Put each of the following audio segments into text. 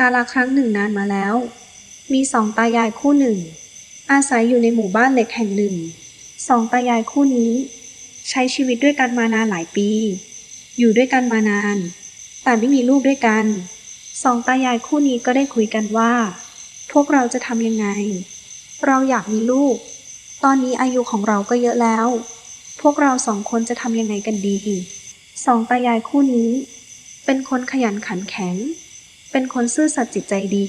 กาลครั้งหนึ่งนานมาแล้ว มีสองตายายคู่หนึ่ง อาศัยอยู่ในหมู่บ้านเล็กแห่งหนึ่ง สองตายายคู่นี้ ใช้ชีวิตด้วยกันมานานหลายปี อยู่ด้วยกันมานาน แต่ไม่มีลูกด้วยกัน สองตายายคู่นี้ก็ได้คุยกันว่า พวกเราจะทำยังไง เราอยากมีลูก ตอนนี้อายุของเราก็เยอะแล้ว พวกเราสองคนจะทำยังไงกันดี สองตายายคู่นี้ เป็นคนขยันขันแข็ง เป็นคนซื่อสัตย์จิตใจดี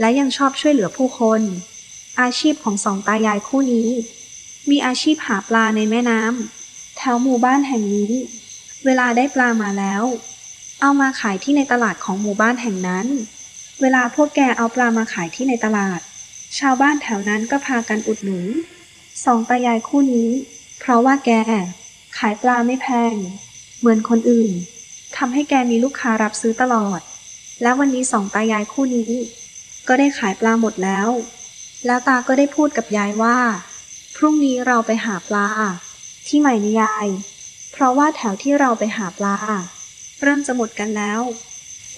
และยังชอบช่วยเหลือผู้คน อาชีพของสองตายายคู่นี้ มีอาชีพหาปลาในแม่น้ำแถวหมู่บ้านแห่งนี้ เวลาได้ปลามาแล้ว เอามาขายที่ในตลาดของหมู่บ้านแห่งนั้น เวลาพวกแกเอาปลามาขายที่ในตลาด ชาวบ้านแถวนั้นก็พากันอุดหนุนสองตายายคู่นี้ เพราะว่าแก ขายปลาไม่แพง เหมือนคนอื่นทำให้แกมีลูกค้ารับซื้อตลอด แล้ววันนี้สองตายายคู่นี้ ก็ได้ขายปลาหมดแล้ว แล้วตาก็ได้พูดกับยายว่า พรุ่งนี้เราไปหาปลา ที่ใหม่นะยาย เพราะว่าแถวที่เราไปหาปลา เริ่มจะหมดกันแล้ว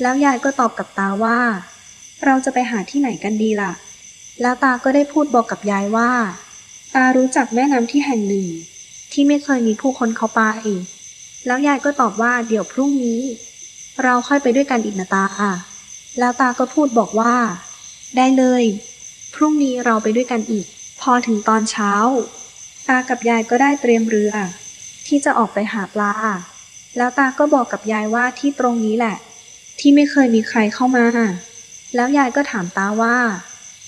แล้วยายก็ตอบกับตาว่า เราจะไปหาที่ไหนกันดีล่ะ แล้วตาก็ได้พูดบอกกับยายว่า ตารู้จักแม่น้ำที่แห่งหนึ่ง ที่ไม่เคยมีผู้คนเขาไป แล้วยายก็ตอบว่าเดี๋ยวพรุ่งนี้ เราค่อยไปด้วยกันอีกนะตา แล้วตาก็พูดบอกว่า ได้เลย พรุ่งนี้เราไปด้วยกันอีก พอถึงตอนเช้า ตากับยายก็ได้เตรียมเรือ ที่จะออกไปหาปลา แล้วตาก็บอกกับยายว่าที่ตรงนี้แหละ ที่ไม่เคยมีใครเข้ามา แล้วยายก็ถามตาว่า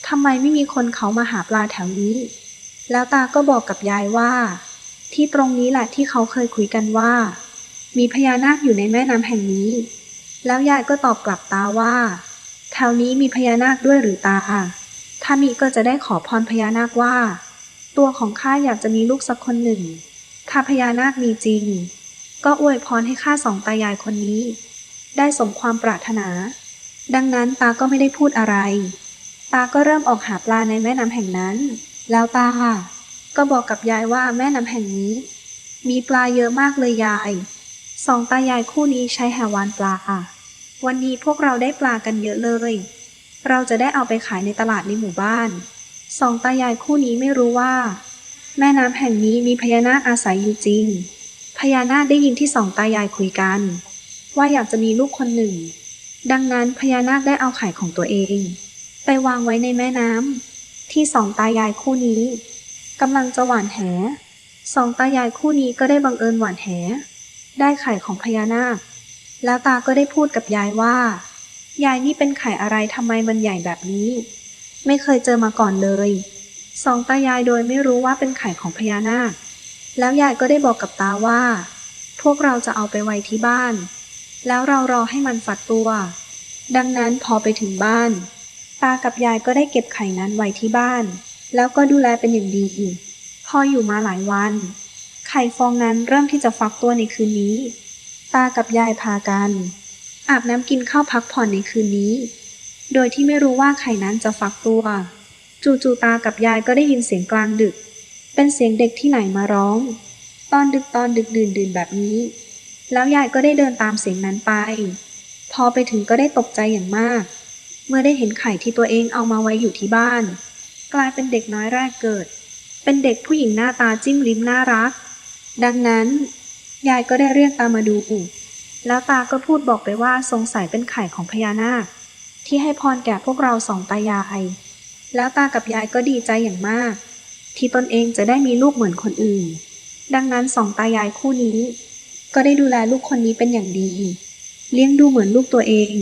ทำไมไม่มีคนเขามาหาปลาแถวนี้ แล้วตาก็บอกกับยายว่า ที่ตรงนี้แหละที่เขาเคยคุยกันว่า มีพญานาคอยู่ในแม่น้ำแห่งนี้ แล้วยายก็ตอบกลับตาว่า แถวนี้มีพญานาคด้วยหรือตา ถ้ามีก็จะได้ขอพรพญานาคว่า ตัวของข้าอยากจะมีลูกสักคนหนึ่ง ถ้าพญานาคมีจริง ก็อวยพรให้ข้าสองตายายคนนี้ ได้สมความปรารถนา ดังนั้นตาก็ไม่ได้พูดอะไร ตาก็เริ่มออกหาปลาในแม่น้ำแห่งนั้น แล้วตาก็บอกกับยายว่าแม่น้ำแห่งนี้ มีปลาเยอะมากเลยยาย สองตายายคู่นี้ใช้แหวานปลาค่ะ วันนี้พวกเราได้ปลากันเยอะเลย เราจะได้เอาไปขายในตลาดในหมู่บ้าน สองตายายคู่นี้ไม่รู้ว่า แม่น้ำแห่งนี้มีพญานาคอาศัยอยู่จริง พญานาคได้ยินที่สองตายายคุยกัน ว่าอยากจะมีลูกคนหนึ่ง ดังนั้นพญานาคได้เอาไข่ของตัวเอง ไปวางไว้ในแม่น้ำที่สองตายายคู่นี้กำลังจะหว่านแห สองตายายคู่นี้ก็ได้บังเอิญหว่านแห ได้ไข่ของพญานาค แล้วตาก็ได้พูดกับยายว่า ยายนี่เป็นไข่อะไรทำไมมันใหญ่แบบนี้ ไม่เคยเจอมาก่อนเลยสองตายายโดยไม่รู้ว่าเป็นไข่ของพญานาค แล้วยายก็ได้บอกกับตาว่า พวกเราจะเอาไปไว้ที่บ้าน แล้วเรารอให้มันฟัดตัว ดังนั้นพอไปถึงบ้าน ตากับยายก็ได้เก็บไข่นั้นไว้ที่บ้าน แล้วก็ดูแลเป็นอย่างดีอีก พออยู่มาหลายวัน ไข่ฟองนั้นเริ่มที่จะฟักตัวในคืนนี้ ตากับยายพากัน อาบน้ำกินข้าวพักผ่อนในคืนนี้ โดยที่ไม่รู้ว่าไข่นั้นจะฟักตัว จู่ๆตากับยายก็ได้ยินเสียงกลางดึก เป็นเสียงเด็กที่ไหนมาร้อง ตอนดึกตอนดึกดื่นดื่นแบบนี้ แล้วยายก็ได้เดินตามเสียงนั้นไป พอไปถึงก็ได้ตกใจอย่างมาก เมื่อได้เห็นไข่ที่ตัวเองเอามาไว้อยู่ที่บ้าน กลายเป็นเด็กน้อยแรกเกิด เป็นเด็กผู้หญิงหน้าตาจิ้มลิ้มน่ารัก ดังนั้น ยายก็ได้เรียกตามาดูอูแล้วตาก็พูดบอกไปว่าสงสัยเป็นไข่ของพญานาค ที่ให้พรแก่พวกเราสองตายาย แล้วตากับยายก็ดีใจอย่างมาก ที่ตนเองจะได้มีลูกเหมือนคนอื่น ดังนั้นสองตายายคู่นี้ ก็ได้ดูแลลูกคนนี้เป็นอย่างดี เลี้ยงดูเหมือนลูกตัวเอง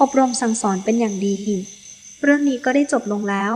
อบรมสั่งสอนเป็นอย่างดี เรื่องนี้ก็ได้จบลงแล้ว